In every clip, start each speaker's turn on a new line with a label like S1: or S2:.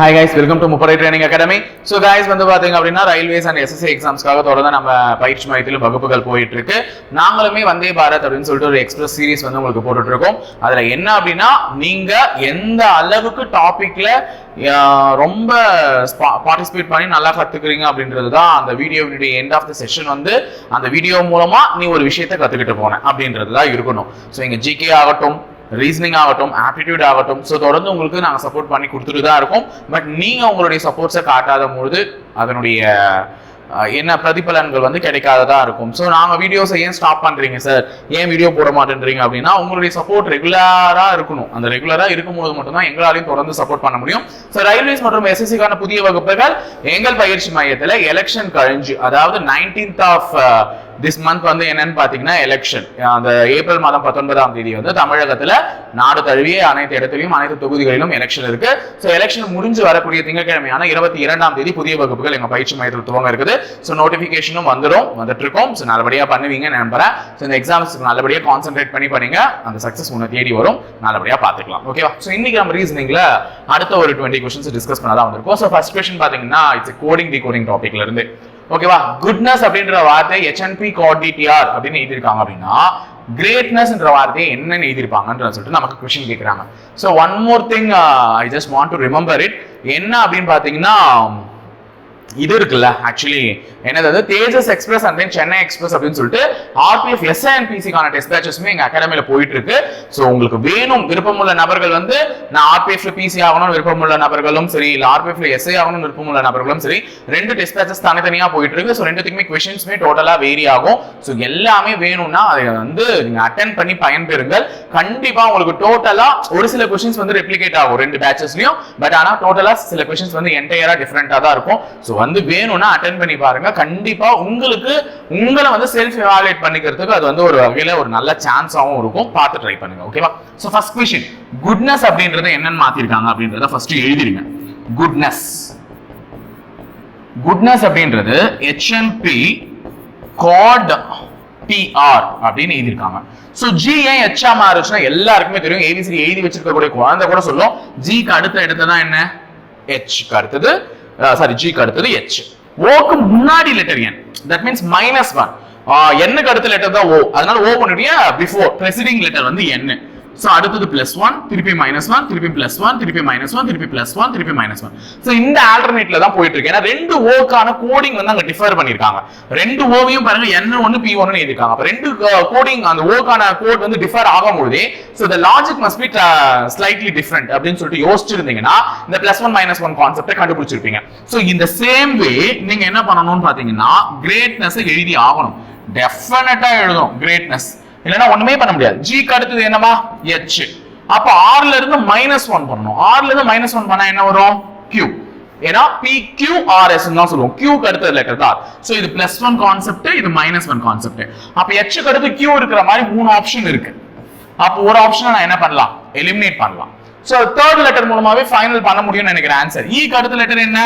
S1: Hi guys welcome to முப்படை training academy so guys வந்து பார்த்தீங்க அப்படின்னா ரயில்வேஸ் அண்ட் எஸ்எஸ்சி எக்ஸாம்ஸ்க்காக தொடர்ந்து நம்ம பயிற்சி மையத்தில் வகுப்புகள் போயிட்டு இருக்கு நாங்களுமே வந்தே பாரத் அப்படின்னு சொல்லிட்டு ஒரு எக்ஸ்பிரஸ் சீரிஸ் வந்து உங்களுக்கு போட்டுட்டு இருக்கோம் அதுல என்ன அப்படின்னா நீங்க எந்த அளவுக்கு டாபிக்ல ரொம்ப பார்ட்டிசிபேட் பண்ணி நல்லா கத்துக்கிறீங்க அப்படின்றது தான் அந்த வீடியோவினுடைய எண்ட் ஆஃப் த செஷன் வந்து அந்த வீடியோ மூலமா நீ ஒரு விஷயத்தை கத்துக்கிட்டு போன அப்படின்றது தான் இருக்கணும். ஸோ இங்க ஜிகே ஆகட்டும் ரீசனிங் ஆகட்டும் ஆப்டிடியூட் ஆகட்டும் ஸோ தொடர்ந்து உங்களுக்கு நாங்கள் சப்போர்ட் பண்ணி கொடுத்துட்டு தான் இருக்கோம். பட் நீங்கள் உங்களுடைய சப்போர்ட்ஸை காட்டாத பொழுது அதனுடைய என்ன பிரதிபலன்கள் வந்து கிடைக்காததா இருக்கும். ஸோ நாங்கள் வீடியோஸை ஏன் ஸ்டாப் பண்ணுறீங்க சார் ஏன் வீடியோ போட மாட்டேன்றீங்க அப்படின்னா உங்களுடைய சப்போர்ட் ரெகுலராக இருக்கணும். அந்த ரெகுலராக இருக்கும்போது மட்டும்தான் எங்களாலையும் தொடர்ந்து சப்போர்ட் பண்ண முடியும். ஸோ ரயில்வேஸ் மற்றும் எஸ்எஸ்சிக்கான புதிய வகுப்புகள் எங்கள் பயிற்சி மையத்தில் எலெக்ஷன் கழிஞ்சு அதாவது நைன்டீன்த் ஆஃப் திஸ் மந்த் வந்து என்னன்னு பாத்தீங்கன்னா எலெக்ஷன் அந்த ஏப்ரல் மாதம் பத்தொன்பதாம் தேதி வந்து தமிழகத்துல நாடு தழுவிய அனைத்து இடத்துலையும் அனைத்து தொகுதிகளிலும் எலெக்ஷன் இருக்கு. ஸோ எலெக்ஷன் முடிஞ்சு வரக்கூடிய திங்கட்கிழமையான இருபத்தி இரண்டாம் தேதி புதிய வகுப்புகள் எங்க பயிற்சி மையத்தில் துவங்க இருக்குது. ஸோ நோட்டிபிகேஷனும் வந்துடும் வந்துட்டு இருக்கோம் ஸோ நல்லபடியா பண்ணுவீங்கன்னு நம்புறேன். ஸோ இந்த எக்ஸாம்ஸ்க்கு நல்லபடியா கான்சென்ட்ரேட் பண்ணி பண்ணீங்க. அந்த சக்சஸ் உன்னை தேடி வரும். நல்லபடியா பார்த்துக்கலாம் ஓகேவா ஸோ இன்னைக்கு நம்ம ரீசனிங்ல அடுத்த ஒரு டுவெண்ட்டி கொஸ்டின்ஸ் டிஸ்கஸ் பண்ண தான் வந்திருக்கோம். ஸோ ஃபர்ஸ்ட் கொஸ்டின் பாத்தீங்கன்னா இட்ஸ் கோடிங் டி கோடிங் டாபிக்ல இருந்து. ஓகேவா? குட்னஸ் அப்படின்ற வார்த்தை ஹெச்என்பி கோஆர்டிடிஆர் அப்படின்னு எழுதியிருக்காங்க அப்படின்னா கிரேட்னஸ்ன்ற வார்த்தையை என்னென்னு எழுதியிருப்பாங்கன்ற சொல்லிட்டு நமக்கு கொஷின் கேட்குறாங்க. So one more thing I just want to remember it என்ன அப்படின்னு பார்த்தீங்கன்னா இது இருக்குல்ல ஆக்சுவலி என்னது Tejas express and then Chennai express அப்படின்னு சொல்லிட்டு ஆர்பிஎஃப் எஸ்ஐஎன்பிசிக்கான டெஸ்ட் பேச்சஸுமே எங்க அகாடமியில போயிட்டு இருக்கு ஸோ உங்களுக்கு வேணும் விருப்பமுள்ள நபர்கள் வந்து நான் ஆர்பிஎஃப்ல பிசி ஆகணும் விருப்பமுள்ள நபர்களும் சரி இல்ல ஆர்பிஎஃப்ல எஸ்ஐ ஆகணும் விருப்பமுள்ள நபர்களும் சரி ரெண்டு டெஸ்ட் பேச்சஸ் தனித்தனியா போயிட்டு இருக்கு ஸோ ரெண்டுத்துக்குமே கொஷின்ஸ்மே டோட்டலா வேரி ஆகும். ஸோ எல்லாமே வேணும்னா அதை வந்து நீங்க அட்டன் பண்ணி பயன்பெறுங்கள். கண்டிப்பா உங்களுக்கு டோட்டலா ஒரு சில கொஷின்ஸ் வந்து ரெப்ளிகேட் ஆகும் ரெண்டு பேச்சஸ்லயும் பட் ஆனா டோட்டலா சில கொஷின்ஸ் வந்து என்டையரா டிஃபரெண்டா தான் இருக்கும். ஸோ வந்து வேணும்னா அட்டன் பண்ணி பாருங்க. கண்டிப்பா உங்களுக்கு உங்களை வந்து செல்ஃப் எவாலுவேட் பண்ணிக்கிறதுக்கு அது வந்து ஒரு வகையில ஒரு நல்ல சான்ஸாவும் இருக்கும். பார்த்து ட்ரை பண்ணுங்க ஓகேவா ஸோ ஃபர்ஸ்ட் கொஸ்டின் குட்னஸ் அப்படின்றத என்னன்னு மாத்திருக்காங்க அப்படின்றத ஃபர்ஸ்ட் எழுதிருங்க குட்னஸ் குட்னஸ் அப்படின்றது ஹெச்என்பி காட் பிஆர் அப்படின்னு எழுதியிருக்காங்க. ஸோ ஜி ஏன் எச்சா மாறுச்சுன்னா எல்லாருக்குமே தெரியும். ஏபிசிடி எழுதி வச்சிருக்கக்கூடிய குழந்தை கூட சொல்லும். ஜிக்கு அடுத்த இடத்துல தான் என்ன ஹெச்க்கு அடுத்தது சாரி ஜிக்கு அடுத்தது ஹெச் ஓக்கு முன்னாடி letter N that means minus one என்னக்கு அடுத்த லெட்டர் தான் ஓ அதனால ஓ பண்ணுடைய பிஃபோர் ப்ரெசிடிங் லெட்டர் வந்து என்ன சோ அடுத்தது பிளஸ் ஒன் திருப்பி மைனஸ் ஒன் திருப்பி பிளஸ் ஒன் திருப்பி மைனஸ் ஒன் திருப்பி பிளஸ் ஒன் திருப்பி மைனஸ் ஒன் ஸோ இந்த ஆல்டர்னேட்ல தான் போயிட்டு இருக்கு. ஏன்னா ரெண்டு ஓக்கான கோடிங் வந்து அங்க டிஃபர் பண்ணிருக்காங்க ரெண்டு ஓவையும் பாருங்க என்ன ஒன்னு பி ஒன்னு எழுதிருக்காங்க அப்ப ரெண்டு கோடிங் அந்த ஓக்கான கோட் வந்து டிஃபர் ஆகும் பொழுதே so the logic must be slightly different அப்படின்னு சொல்லிட்டு யோசிச்சிருந்தீங்கன்னா இந்த பிளஸ் ஒன் மைனஸ் ஒன் கான்செப்டை கண்டுபிடிச்சிருப்பீங்க. ஸோ இந்த சேம் வே நீங்க என்ன பண்ணணும்னு பாத்தீங்கன்னா கிரேட்னஸ் எழுதி ஆகணும். டெஃபினட்டா எழுதணும். கிரேட்னஸ் இல்லைன்னா ஒண்ணுமே பண்ண முடியாது. ஜிக்கு அடுத்தது என்னமா எச் அப்ப ஆறுல இருந்து மைனஸ் ஒன் பண்ணணும். ஆறுல இருந்து மைனஸ் ஒன் பண்ணா என்ன வரும்? கியூ ஏன்னா பி கியூ ஆர் எஸ் தான் சொல்லுவோம். கியூக்கு அடுத்த லெட்டர் தான். சோ இது பிளஸ் ஒன் கான்செப்ட் இது மைனஸ் ஒன் கான்செப்ட் அப்ப எச்சுக்கு அடுத்து கியூ இருக்கிற மாதிரி மூணு ஆப்ஷன் இருக்கு. அப்போ ஒரு ஆப்ஷனை நான் என்ன பண்ணலாம்? எலிமினேட் பண்ணலாம். சோ தேர்ட் லெட்டர் மூலமாவே ஃபைனல் பண்ண முடியும்னு நினைக்கிறேன். ஆன்சர் ஈக்கு e அடுத்த லெட்டர் என்ன?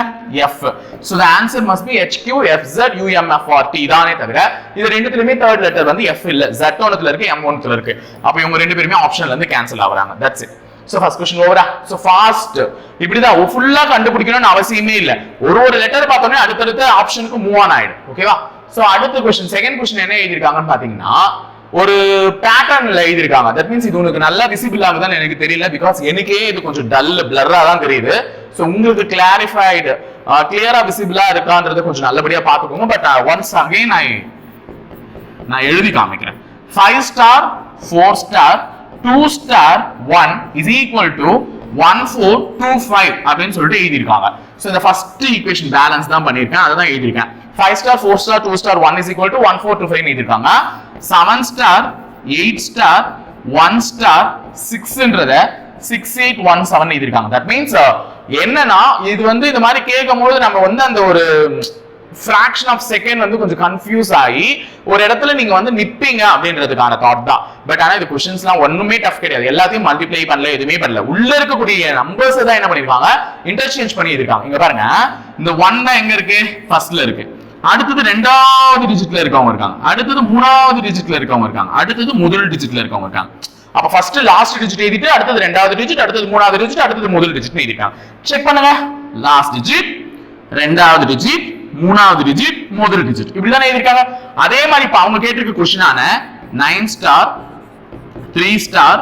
S1: F so the answer must be H Q F Z UMF R T தானே தவிர இது ரெண்டுத்துலயுமே தேர்ட் லெட்டர் வந்து எஃப் இல்ல. ஜெட் ஒன்னுல இருக்கு எம் ஒன்னுல இருக்கு. அப்ப இவங்க ரெண்டு பேருமே ஆப்ஷன்ல இருந்து கேன்சல் ஆகுறாங்க. That's it so first question ஓவரா சோ ஃபாஸ்ட் இப்படிதான் ஃபுல்லா கண்டுபிடிக்கணும்னு அவசியமே இல்ல. ஒரு ஒரு லெட்டர் பார்த்தோன்னே அடுத்தடுத்த ஆப்ஷனுக்கு மூவ் ஆன் ஆயிடும். ஓகேவா சோ அடுத்த கொஸ்டின் செகண்ட் கொஸ்டின் என்ன எழுதிருக்காங்கன்னு பாத்தீங்கன்னா ஒரு பேட்டர்ன்ல எழுதிருக்காங்க தட் மீன்ஸ் இது உங்களுக்கு நல்லா விசிபிள் ஆகுதான்னு எனக்கு தெரியல பிகாஸ் எனக்கே இது கொஞ்சம் டல் பிளர்ரா தான் தெரியுது. ஸோ உங்களுக்கு கிளாரிஃபைடு கிளியரா விசிபிளா இருக்கான்றத கொஞ்சம் நல்லபடியா பாத்துக்கோங்க பட் ஒன்ஸ் அகைன் நான் நான் எழுதி காமிக்கிறேன். Five star four star two star one is equal to one four two five அப்படின்னு சொல்லிட்டு எழுதியிருக்காங்க. ஸோ இந்த ஃபர்ஸ்ட் ஈக்குவேஷன் பேலன்ஸ் தான் பண்ணியிருக்கேன். அதை தான் எழுதியிருக்கேன். Five star four star two star one is equal to one four two five எழுதியிருக்காங்க seven star eight star one star சிக்ஸ்ன்றத six eight one seven எழுதியிருக்காங்க தட் மீன்ஸ் என்னன்னா இது வந்து இந்த மாதிரி கேட்கும் போது நம்ம வந்து அந்த ஒரு ஃப்ராக்ஷன் ஆஃப் செகண்ட் வந்து கொஞ்சம் கன்ஃபியூஸ் ஆகி ஒரு இடத்துல நீங்க வந்து நிப்பீங்க அப்படின்றதுக்கான தாட் தான். பட் ஆனா இது கொஸ்டின்ஸ்லாம் ஒண்ணுமே டஃப் கிடையாது. எல்லாத்தையும் மல்டிப்ளை பண்ணல எதுவுமே பண்ணல. உள்ள இருக்கக்கூடிய நம்பர்ஸ் தான் என்ன பண்ணிருக்காங்க? இன்டர்சேஞ்ச் பண்ணி இருக்காங்க இங்க பாருங்க இந்த ஒன் தான் எங்க இருக்கு? ஃபர்ஸ்ட்ல இருக்கு. அடுத்தது ரெண்டாவது டிஜிட்ல இருக்கவங்க இருக்காங்க. அடுத்தது மூணாவது டிஜிட்ல இருக்கவங்க இருக்காங்க. அடுத்தது முதல் டிஜிட்ல இருக்கவங்க இருக்காங்க. அப்ப ஃபர்ஸ்ட் லாஸ்ட் டிஜிட் எழுதிட்டு அடுத்தது ரெண்டாவது டிஜிட் அடுத்தது மூணாவது டிஜிட் அடுத்தது முதல் டிஜிட் எழுதிட்டாங்க செக் பண்ணுங்க. லாஸ்ட் டிஜிட் ரெண்டாவது டிஜிட் மூணாவது டிஜிட் முதல் டிஜிட் இப்படிதானே எழுதிருக்காங்க. அதே மாதிரி இப்ப அவங்க கேட்டிருக்க கொஸ்டினான nine star three star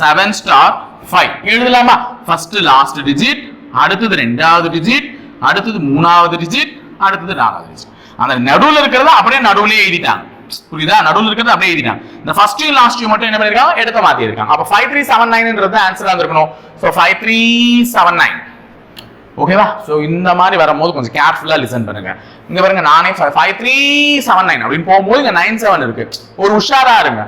S1: seven star five எழுதலாமா? ஃபர்ஸ்ட் லாஸ்ட் டிஜிட் அடுத்தது ரெண்டாவது டிஜிட் அடுத்தது மூணாவது டிஜிட் அடுத்தது நாலாவது டிஜிட் அந்த நடுவில் இருக்கிறத அப்படியே நடுவுலயே எழுதிட்டாங்க புரியுதா? நடுவில் இருக்கிறது அப்படியே எழுதிட்டாங்க இந்த ஃபர்ஸ்ட் லாஸ்ட் மட்டும் என்ன பண்ணிருக்காங்க எடுத்த மாத்தி இருக்காங்க அப்ப ஃபைவ் த்ரீ செவன் நைன்ன்றது ஆன்சர் இருக்கணும் so five three seven nine ஓகேவா ஸோ இந்த மாதிரி வரும்போது கொஞ்சம் கேர்ஃபுல்லாக லிசன் பண்ணுங்க. இங்க பாருங்க நானே ஃபைவ் த்ரீ செவன் நைன் அப்படின்னு போகும்போது இங்க நைன் செவன் இருக்கு. ஒரு உஷாரா இருங்க.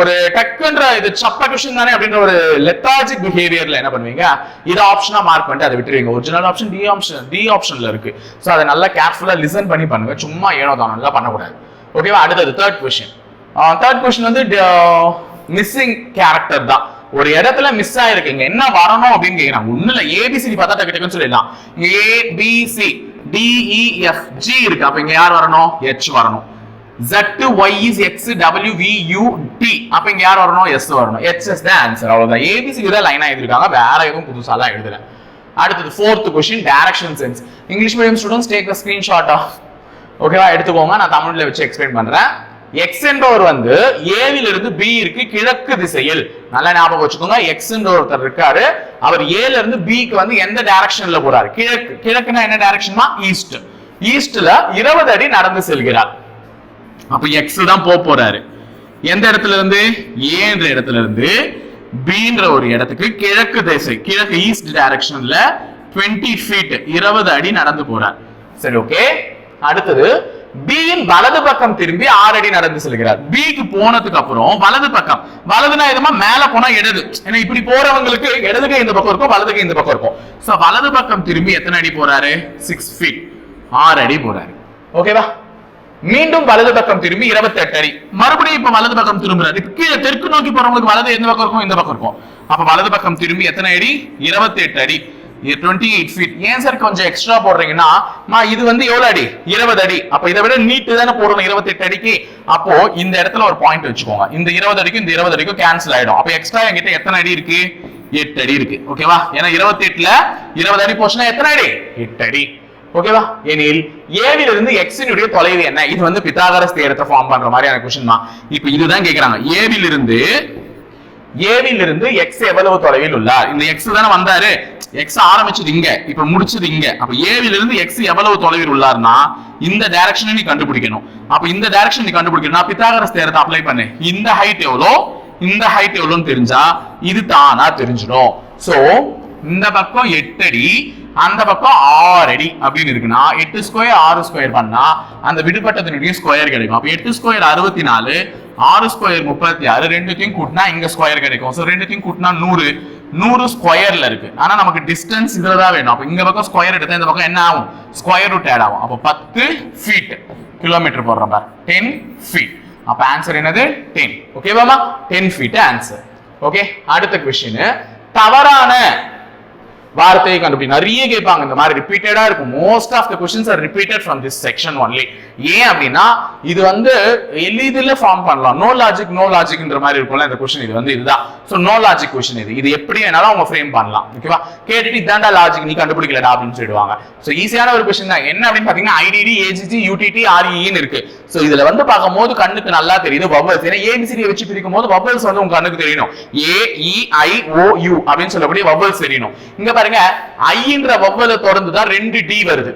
S1: ஒரு டக்குன்ற இது சப்ப கொஷின் தானே அப்படின்ற ஒரு லெத்தாஜிக் பிஹேவியர்ல என்ன பண்ணுவீங்க? இதை ஆப்ஷனா மார்க் பண்ணிட்டு அதை விட்டுருவீங்க. Original option D option D ஆப்ஷன்ல இருக்கு. ஸோ அதை நல்லா கேர்ஃபுல்லாக லிசன் பண்ணி பண்ணுங்க. சும்மா ஏனோ தானோ பண்ணக்கூடாது. ஓகேவா அடுத்தது தேர்ட் கொஷின் தேர்ட் கொஷின் வந்து மிஸ்ஸிங் கேரக்டர் தான். ஒரு இடத்துல மிஸ் ஆயிருக்குங்க என்ன வரணும் அப்படின்னு கேக்குறாங்க. ஒண்ணு இல்ல. ஏபிசிடி பார்த்தா டக்கு டக்குன்னு சொல்லிடலாம். A B C DEF G இருக்கு. அப்ப இங்க யார் வரணும்? ஹெச் வரணும். Z Y is X W V U T அப்ப இங்க யார் வரணும்? எஸ் வரணும். H எஸ் தான் ஆன்சர் அவ்வளவுதான். ABC தான் லைனா எழுதிருக்காங்க வேற எதுவும் புதுசாலாம் எழுதுல. அடுத்தது fourth question direction sense English medium students take the screenshot of ஓகேவா எடுத்துக்கோங்க. நான் தமிழ்ல வச்சு எக்ஸ்பிளைன் பண்றேன். எக்ஸ் என்றவர் வந்து ஏவில் இருந்து பி இருக்கு கிழக்கு திசையில். நல்லா ஞாபகம் வச்சுக்கோங்க. எக்ஸ் ஒருத்தர் இருக்காரு. அவர் ஏல இருந்து பிக்கு வந்து எந்த டைரக்ஷன்ல போறாரு? கிழக்கு. கிழக்குனா என்ன டைரக்ஷன்னா ஈஸ்ட் ஈஸ்ட்ல இருபது அடி நடந்து செல்கிறார். அப்ப எக்ஸ் தான் போக போறாரு. எந்த இடத்துல இருந்து? ஏன்ற இடத்துல இருந்து பின்ற ஒரு இடத்துக்கு கிழக்கு திசை கிழக்கு ஈஸ்ட் டைரக்ஷன்ல 20 ஃபீட் இருபது அடி நடந்து போறார். சரி ஓகே அடுத்தது பியின் வலது பக்கம் திரும்பி ஆறடி நடந்து செல்கிறார். பிக்கு போனதுக்கு அப்புறம் வலது பக்கம். வலதுனா எதுமா? மேல போனா இடது. ஏன்னா இப்படி போறவங்களுக்கு இடது கை இந்த பக்கம் இருக்கும் வலது கை இந்த பக்கம் இருக்கும். சோ வலது பக்கம் திரும்பி எத்தனை அடி போறாரு? சிக்ஸ் ஃபீட் ஆறு அடி போறாரு. ஓகேவா மீண்டும் வலது பக்கம் திரும்பி 28 அடி. மறுபடியும் இப்ப வலது பக்கம் திரும்புறாரு. கீழே தெற்கு நோக்கி போறவங்களுக்கு வலது எந்த பக்கம் இருக்கும்? இந்த பக்கம் இருக்கும். அப்ப வலது பக்கம் திரும்பி எத்தனை அடி? 28 அடி. டுவெண்ட்டி எயிட் ஃபீட் ஏன் சார் கொஞ்சம் எக்ஸ்ட்ரா போடுறீங்கன்னா இது வந்து எவ்வளவு அடி? இருபது அடி. அப்ப இதை விட நீட்டு தானே போடணும் 28 அடிக்கு. அப்போ இந்த இடத்துல ஒரு பாயிண்ட் வச்சுக்கோங்க. இந்த இருபது அடிக்கும் இந்த இருபது அடிக்கும் கேன்சல் ஆயிடும். அப்ப எக்ஸ்ட்ரா எங்கிட்ட எத்தனை அடி இருக்கு? எட்டு அடி இருக்கு. ஓகேவா ஏன்னா இருபத்தி எட்டுல இருபது அடி போச்சுன்னா எத்தனை அடி? எட்டு அடி. ஓகேவா எனில் ஏவில இருந்து எக்ஸினுடைய தொலைவு என்ன? இது வந்து பித்தாகரஸ் தேரத்தை ஃபார்ம் பண்ற மாதிரியான கொஸ்டின் தான். இப்போ இதுதான் கேக்குறாங்க. ஏவில இருந்து ஏவில் இருந்து எக்ஸ் எவ்வளவு தொலைவில் உள்ளார்? இந்த எக்ஸ் தானே வந்தாரு. எக்ஸ் ஆரம்பிச்சது இங்க இப்ப முடிச்சது இங்க. அப்ப ஏவில் இருந்து எக்ஸ் எவ்வளவு தொலைவில் உள்ளார்னா இந்த டைரக்ஷனை நீ கண்டுபிடிக்கணும். அப்ப இந்த டைரக்ஷன் நீ கண்டுபிடிக்கணும் பித்தாகரஸ் தேரத்தை அப்ளை பண்ணு. இந்த ஹைட் எவ்வளோ? இந்த ஹைட் எவ்வளோன்னு தெரிஞ்சா இது தானா தெரிஞ்சிடும். சோ இந்த பக்கம் எட்டடி அந்த பக்கம் ஆறு அடி அப்படின்னு இருக்குன்னா எட்டு ஸ்கொயர் ஆறு ஸ்கொயர் பண்ணா அந்த விடுபட்டதனுடைய ஸ்கொயர் கிடைக்கும். அப்ப எட்டு ஸ்கொயர் அறுபத்தி நாலு ஆறு ஸ்கொயர் முப்பத்தி ஆறு ரெண்டுத்தையும் கூட்டினா இங்க ஸ்கொயர் கிடைக்கும். ஸோ ரெண்டுத்தையும் கூட்டினா நூறு. நூறு ஸ்கொயர்ல இருக்கு. ஆனா நமக்கு டிஸ்டன்ஸ் இதுல தான் வேணும். அப்ப இங்க பக்கம் ஸ்கொயர் எடுத்தா இந்த பக்கம் என்ன ஆகும்? ஸ்கொயர் ரூட் ஆட் ஆகும். அப்போ பத்து ஃபீட் கிலோமீட்டர் போடுற பார். டென் ஃபீட் அப்ப ஆன்சர் என்னது? டென் ஓகேவாமா டென் ஃபீட் ஆன்சர் ஓகே அடுத்த கொஸ்டின் தவறான வார்த்தையை கண்டுபிடி. நிறைய கேட்பாங்க இந்த மாதிரி ரிப்பீட்டடா இருக்கும். Most of the questions are repeated from this section only ஏன் அப்படின்னா இது வந்து எளிதில் ஃபார்ம் பண்ணலாம். நோ லாஜிக் நோ லாஜிக்ன்ற மாதிரி இருக்கும்ல இந்த கொஸ்டின் இது வந்து இதுதான். ஸோ நோ லாஜிக் கொஸ்டின் இது. இது எப்படி வேணாலும் அவங்க ஃப்ரேம் பண்ணலாம். ஓகேவா கேட்டுட்டு இதாண்டா லாஜிக் நீ கண்டுபிடிக்கலடா அப்படின்னு சொல்லிடுவாங்க. ஸோ ஈஸியான ஒரு கொஸ்டின் தான். என்ன அப்படின்னு பாத்தீங்கன்னா ஐடிடி ஏஜிஜி யூடிடி ஆர்இன்னு இருக்கு. ஸோ இதுல வந்து பார்க்கும்போது கண்ணுக்கு நல்லா தெரியுது பபல்ஸ் ஏன்னா ஏபிசிடியை வச்சு பிரிக்கும் போது பபல்ஸ் வந்து உங்க கண்ணுக்கு தெரியணும். ஏ இ ஐ ஓ யூ அப்படின்னு சொல்லக்கூடிய பபல்ஸ் தெரியணும். இங்க பாருங்க ஐன்ற வவ்வலை தொடர்ந்து தான் ரெண்டு டி வருது.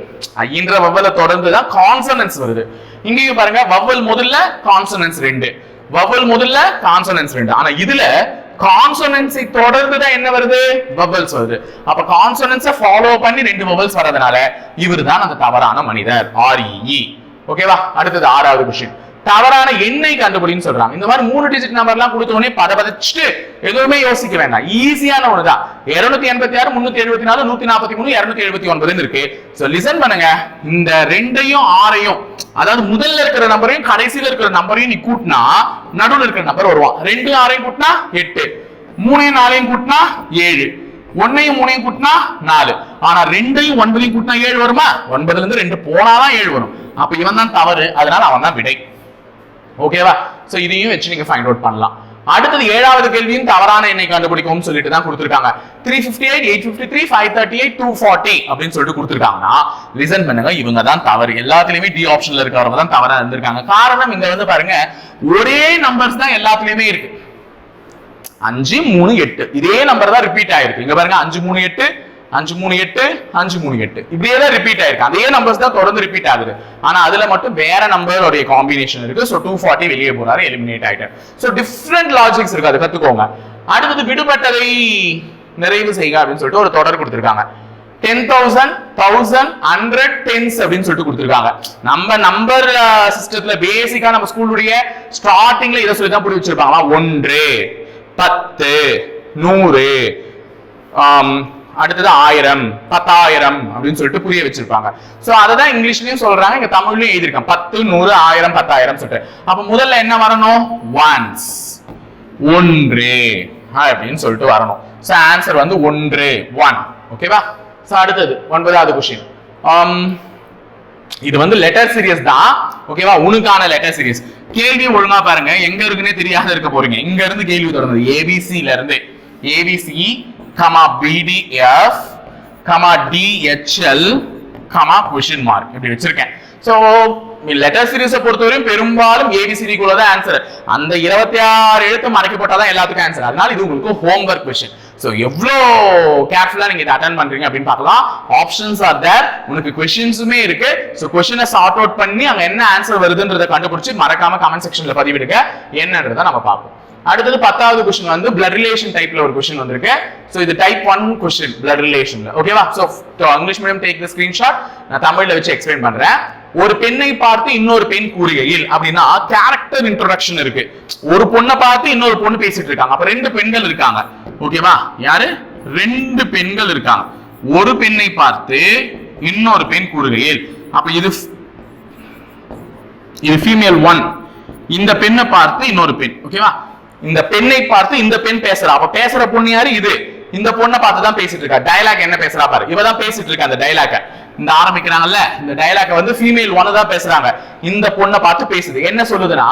S1: ஐன்ற வவ்வலை தொடர்ந்து தான் கான்சனன்ஸ் வருது. இங்கேயும் பாருங்க வவ்வல் முதல்ல கான்சனன்ஸ் ரெண்டு. வவ்வல் முதல்ல கான்சனன்ஸ் ரெண்டு. ஆனா இதுல கான்சனன்ஸை தொடர்ந்து தான் என்ன வருது? வவல்ஸ் வருது. அப்ப கான்சனன்ஸை ஃபாலோ பண்ணி ரெண்டு வவல்ஸ் வர்றதுனால இவர் தான் அந்த தவறான மனிதர். ஆர்இஇ ஓகேவா அடுத்தது ஆறாவது கொஸ்டின் தவறான எண்ணை கண்டுபிடின்னு சொல்றாங்க. இந்த மாதிரி மூணு டிஜிட் நம்பர் எல்லாம் கொடுத்த உடனே பதபதிச்சுட்டு எதுவுமே யோசிக்க வேண்டாம். ஈஸியான ஒண்ணுதான். இருநூத்தி எண்பத்தி ஆறு முன்னூத்தி எழுபத்தி நாலு நூத்தி நாற்பத்தி மூணு இருநூத்தி எழுபத்தி ஒன்பதுன்னு இருக்கு. சோ லிசன் பண்ணுங்க. இந்த ரெண்டையும் ஆறையும் அதாவது முதல்ல இருக்கிற நம்பரையும் கடைசியில இருக்கிற நம்பரையும் நீ கூட்டினா நடுவுல இருக்கிற நம்பர் வருவான். ரெண்டு ஆறையும் கூட்டினா எட்டு. மூணையும் நாலையும் கூட்டினா ஏழு. ஒன்னையும் மூணையும் கூட்டினா நாலு. ஆனா ரெண்டையும் ஒன்பதையும் கூட்டினா ஏழு வருமா? ஒன்பதுல இருந்து ரெண்டு போனாதான் ஏழு வரும். அப்ப இவன் தான் தவறு. அதனால அவன் தான் விடை. ஓகேவா சோ இதையும் வச்சு நீங்க ஃபைண்ட் அவுட் பண்ணலாம். அடுத்தது ஏழாவது கேள்வியும் தவறான எண்ணை கண்டுபிடிக்கும்னு சொல்லிட்டு தான் கொடுத்திருக்காங்க. Three fifty eight eight fifty three five thirty eight two forty அப்படின்னு சொல்லிட்டு கொடுத்துருக்காங்கன்னா லிசன் பண்ணுங்க இவங்க தான் தவறு. எல்லாத்துலயுமே டி ஆப்ஷன்ல இருக்கிறவங்க தான் தவறா இருந்திருக்காங்க. காரணம் இங்க வந்து பாருங்க ஒரே நம்பர்ஸ் தான் எல்லாத்துலயுமே இருக்கு. அஞ்சு மூணு எட்டு. இதே நம்பர் தான் ரிப்பீட் ஆயிருக்கு. இங்க பாருங்க அஞ்சு மூணு எட்டு அஞ்சு மூணு எட்டு அஞ்சு மூணு எட்டு. இப்படியே தான் ரிப்பீட் ஆயிருக்கு. அதே நம்பர்ஸ் தான் தொடர்ந்து ரிப்பீட் ஆகுது. ஆனா அதுல மட்டும் வேற நம்பருடைய காம்பினேஷன் இருக்கு. ஸோ டூ ஃபார்ட்டி வெளியே போறாரு எலிமினேட் ஆயிட்டார். ஸோ டிஃப்ரெண்ட் லாஜிக்ஸ் இருக்கு. அது கத்துக்கோங்க. அடுத்தது விடுபட்டதை நிறைவு செய்யுங்க அப்படின்னு சொல்லிட்டு ஒரு தொடர் கொடுத்துருக்காங்க. Ten thousand thousand hundred tens அப்படின்னு சொல்லிட்டு கொடுத்துருக்காங்க. நம்ம நம்பர் சிஸ்டத்துல பேசிக்கா நம்ம ஸ்கூலுடைய ஸ்டார்டிங்ல இதை சொல்லி தான் புரிய வச்சிருப்பாங்களா ஒன்று பத்து நூறு அடுத்தது ஆயிரம் பத்தாயிரம் அப்படின்னு சொல்லிட்டு புரிய வச்சிருப்பாங்க. சோ அததான் இங்கிலீஷ்லயும் சொல்றாங்க இங்க தமிழ்லயும் எழுதியிருக்காங்க. பத்து நூறு ஆயிரம் பத்தாயிரம் சொல்லிட்டு. அப்ப முதல்ல என்ன வரணும்? ஒன்ஸ் ஒன்று. அப்படின்னு சொல்லிட்டு வரணும். சோ ஆன்சர் வந்து ஒன்று ஒன் ஓகேவா சோ அடுத்தது ஒன்பதாவது கொஸ்டின் um, இது வந்து லெட்டர் சீரியஸ் தான். ஓகேவா உனக்கான லெட்டர் சீரியஸ் கேள்வி ஒழுங்கா பாருங்க. எங்க இருக்குன்னே தெரியாத இருக்க போறீங்க. இங்க இருந்து கேள்வி தொடர்ந்து ஏபிசில இருந்து. ABC comma BDF comma DHL comma question mark இப்படி வச்சிருக்கேன். ஸோ லெட்டர் சீரீஸை பொறுத்தவரையும் பெரும்பாலும் ஏபிசிடிக்குள்ள தான் ஆன்சர் அந்த இருபத்தி ஆறு எழுத்து மறைக்கப்பட்டாதான் எல்லாத்துக்கும் ஆன்சர் அதனால இது உங்களுக்கு ஹோம்ஒர்க் கொஷின் ஸோ எவ்வளோ கேர்ஃபுல்லாக நீங்க இதை அட்டன் பண்றீங்க அப்படின்னு பார்க்கலாம். ஆப்ஷன்ஸ் ஆர் தேர் உனக்கு கொஷின்ஸுமே இருக்கு. ஸோ கொஷினை சார்ட் அவுட் பண்ணி அங்க என்ன ஆன்சர் வருதுன்றதை கண்டுபிடிச்சி மறக்காம கமெண்ட் செக்ஷனில் பதிவிடுங்க. என்னன்றதை நம்ம பார்ப்போம். அடுத்தது பத்தாவது கொஸ்டின் வந்து பிளட் ரிலேஷன் டைப்ல ஒரு கொஸ்டின் வந்திருக்கு. ஸோ இது டைப் ஒன் கொஸ்டின் பிளட் ரிலேஷன்ல ஓகேவா so English medium take the screenshot நான் தமிழ்ல வச்சு எக்ஸ்பிளைன் பண்றேன். ஒரு பெண்ணை பார்த்து இன்னொரு பெண் கூறுகையில் அப்படின்னா கேரக்டர் இன்ட்ரோடக்ஷன் இருக்கு. ஒரு பொண்ணை பார்த்து இன்னொரு பொண்ணு பேசிட்டு இருக்காங்க. அப்ப ரெண்டு பெண்கள் இருக்காங்க. ஓகேவா யாரு? ரெண்டு பெண்கள் இருக்காங்க. ஒரு பெண்ணை பார்த்து இன்னொரு பெண் கூறுகையில் அப்ப இது இது ஃபீமேல் ஒன் இந்த பெண்ணை பார்த்து இன்னொரு பெண். ஓகேவா இந்த பெண்ணை பார்த்து இந்த பெண் பேசுறா. அப்ப பேசுற பொண்ணு யாரு? இது. இந்த பொண்ணை பார்த்து தான் பேசிட்டு இருக்கா. டயலாக் என்ன பேசுறா பாரு. இவ தான் பேசிட்டு இருக்கா அந்த டைலாக இந்த ஆரம்பிக்கிறாங்கல்ல இந்த டைலாக வந்து ஃபீமேல் ஒன்னு தான் பேசுறாங்க. இந்த பொண்ணை பார்த்து பேசுது. என்ன சொல்லுதுன்னா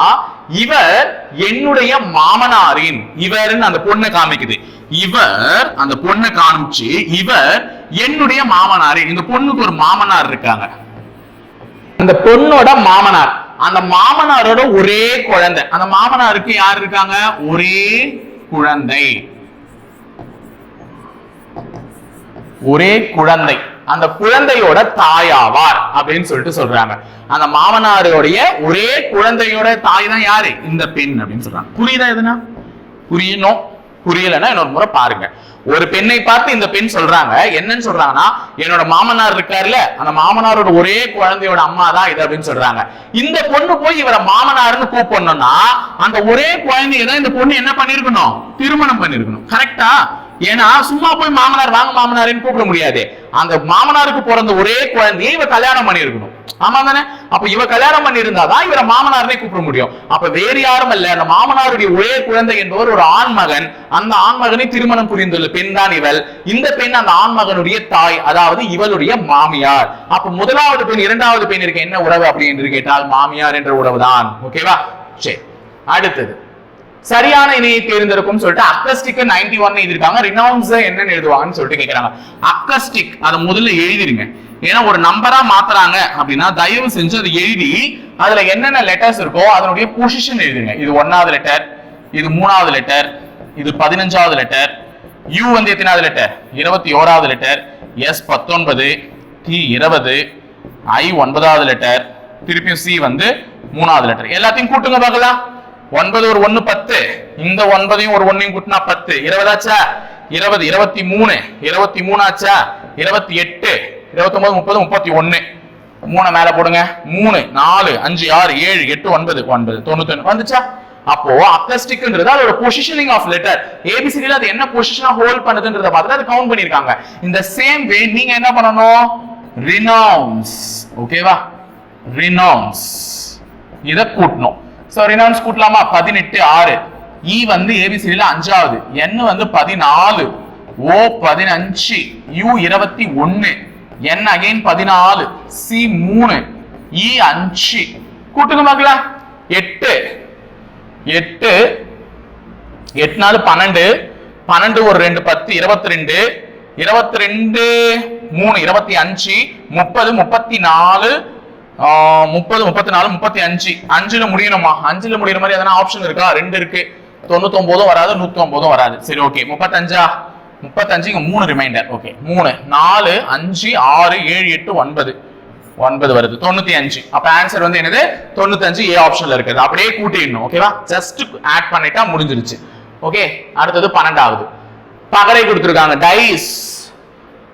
S1: இவர் என்னுடைய மாமனாரின் இவர்னு அந்த பொண்ணை காமிக்குது. இவர் அந்த பொண்ணை காமிச்சு இவர் என்னுடைய மாமனாரின் இந்த பொண்ணுக்கு ஒரு மாமனார் இருக்காங்க. அந்த பொண்ணோட மாமனார். அந்த மாமனாரோட ஒரே குழந்தை. அந்த மாமனாருக்கு யார் இருக்காங்க? ஒரே குழந்தை. ஒரே குழந்தை. அந்த குழந்தையோட தாயாவார் அப்படின்னு சொல்லிட்டு சொல்றாங்க. அந்த மாமனாருடைய ஒரே குழந்தையோட தாய் தான் யாரு? இந்த பெண் அப்படின்னு சொல்றாங்க. புரியுதா எதுனா? புரியணும். புரியலன்னா இன்னொரு முறை பாருங்க. ஒரு பெண்ணை பார்த்து இந்த பெண் சொல்றாங்க என்னன்னு சொல்றாங்கன்னா என்னோட மாமனார் இருக்காருல்ல அந்த மாமனாரோட ஒரே குழந்தையோட அம்மா தான் இது அப்படின்னு சொல்றாங்க. இந்த பொண்ணு போய் இவரை மாமனார்னு கூப்பிடணும்னா அந்த ஒரே குழந்தைய தான் இந்த பொண்ணு என்ன பண்ணிருக்கணும்? திருமணம் பண்ணிருக்கணும். கரெக்டா ஏன்னா சும்மா போய் மாமனார் வாங்க மாமனார்னு கூப்பிட முடியாது. அந்த மாமனாருக்கு பிறந்த ஒரே குழந்தையை இவ கல்யாணம் பண்ணியிருக்கணும் ஆமா தானே அப்ப இவ கல்யாணம் பண்ணியிருந்தாதான் இவரை மாமனார்னே கூப்பிட முடியும். அப்ப வேறு யாரும் இல்ல அந்த மாமனாருடைய ஒரே குழந்தை என்பவர் ஒரு ஆண்மகன். அந்த ஆண்மகனை திருமணம் புரிந்துள்ள பெண் தான் இவள். இந்த பெண் அந்த ஆண்மகனுடைய தாய் அதாவது இவளுடைய மாமியார். அப்ப முதலாவது பெண் இரண்டாவது பெண் இருக்க என்ன உறவு அப்படி என்று கேட்டால் மாமியார் என்ற உறவுதான். ஓகேவா? சரி அடுத்தது. சரியான இணையை தேர்ந்தெடுக்கும் சொல்லிட்டு அக்கஸ்டிக் நைன்டி ஒன் எழுதிருக்காங்க ரினவுன்ஸ் என்னன்னு எழுதுவாங்கன்னு சொல்லிட்டு கேக்குறாங்க. அக்கஸ்டிக் அதை முதல்ல எழுதிருங்க. ஏன்னா ஒரு நம்பரா மாத்துறாங்க அப்படின்னா தயவு செஞ்சு அதை எழுதி அதுல என்னென்ன லெட்டர்ஸ் இருக்கோ அதனுடைய பொசிஷன் எழுதுங்க. இது ஒன்னாவது லெட்டர் இது மூணாவது லெட்டர் இது பதினஞ்சாவது லெட்டர் யூ வந்து எத்தனாவது லெட்டர் இருபத்தி ஓராவது லெட்டர் எஸ் பத்தொன்பது டி இருபது ஐ ஒன்பதாவது லெட்டர் திருப்பியும் சி வந்து மூணாவது லெட்டர் எல்லாத்தையும் கூட்டுங்க பார்க்கலாம். ஒன்பது ஒரு ஒன்னு பத்து. இந்த ஒன்பதையும் ஒரு ஒன்னையும் கூட்டினா பத்து. இருபதாச்சா இருபது இருபத்தி மூணு. இருபத்தி மூணாச்சா இருபத்தி எட்டு. இருபத்தி ஒன்பது முப்பது முப்பத்தி ஒன்னு மூணு மேல போடுங்க. மூணு நாலு அஞ்சு ஆறு ஏழு எட்டு ஒன்பது. ஒன்பது தொண்ணூத்தி வந்துச்சா? அப்போ அக்கஸ்டிக்ன்றது அதோட பொசிஷனிங் ஆஃப் லெட்டர் ஏபிசிடில அது என்ன பொசிஷனா ஹோல்ட் பண்ணுதுன்றத பார்த்துட்டு அது கவுண்ட் பண்ணிருக்காங்க இந்த சேம் வே நீங்க என்ன பண்ணணும்? ரினவுன்ஸ் ஓகேவா ரினவுன்ஸ் இத கூட்டணும். சோ ரினவுன்ஸ் கூட்டலாமா பதினெட்டு ஆறு. இ வந்து ஏபிசிடில அஞ்சாவது. என் வந்து பதினாலு. ஓ பதினஞ்சு. யூ இருபத்தி ஒன்னு. என் அகைன் பதினாலு. சி மூணு. இ அஞ்சு. கூட்டுங்க பார்க்கலாம் எட்டு. எட்டு. எட்டு நாலு பன்னெண்டு. பன்னெண்டு ஒரு ரெண்டு பத்து இருபத்தி ரெண்டு இருபத்தி ரெண்டு மூணு இருபத்தி அஞ்சு. முப்பது முப்பத்தி நாலு. முப்பது முப்பத்தி நாலு முப்பத்தி அஞ்சு அஞ்சுல முடியணுமா? அஞ்சுல முடியற மாதிரி எதனா ஆப்ஷன் இருக்கா? ரெண்டு இருக்கு. தொண்ணூத்தி ஒன்பதும் வராது நூத்தி ஒன்பதும் வராது. சரி ஓகே முப்பத்தஞ்சா? முப்பத்தஞ்சு இங்க மூணு ரிமைண்டர் ஓகே மூணு. நாலு அஞ்சு ஆறு ஏழு எட்டு ஒன்பது. ஒன்பது வருது. தொண்ணூத்தி அஞ்சு அப்ப ஆன்சர் வந்து என்னது? தொண்ணூத்தஞ்சு ஏ ஆப்ஷன்ல இருக்குது. அப்படியே கூட்டிடணும் ஓகேவா ஜஸ்ட் ஆட் பண்ணிட்டா முடிஞ்சிருச்சு. ஓகே அடுத்தது பன்னெண்டாவது. பகடை கொடுத்துருக்காங்க. டைஸ்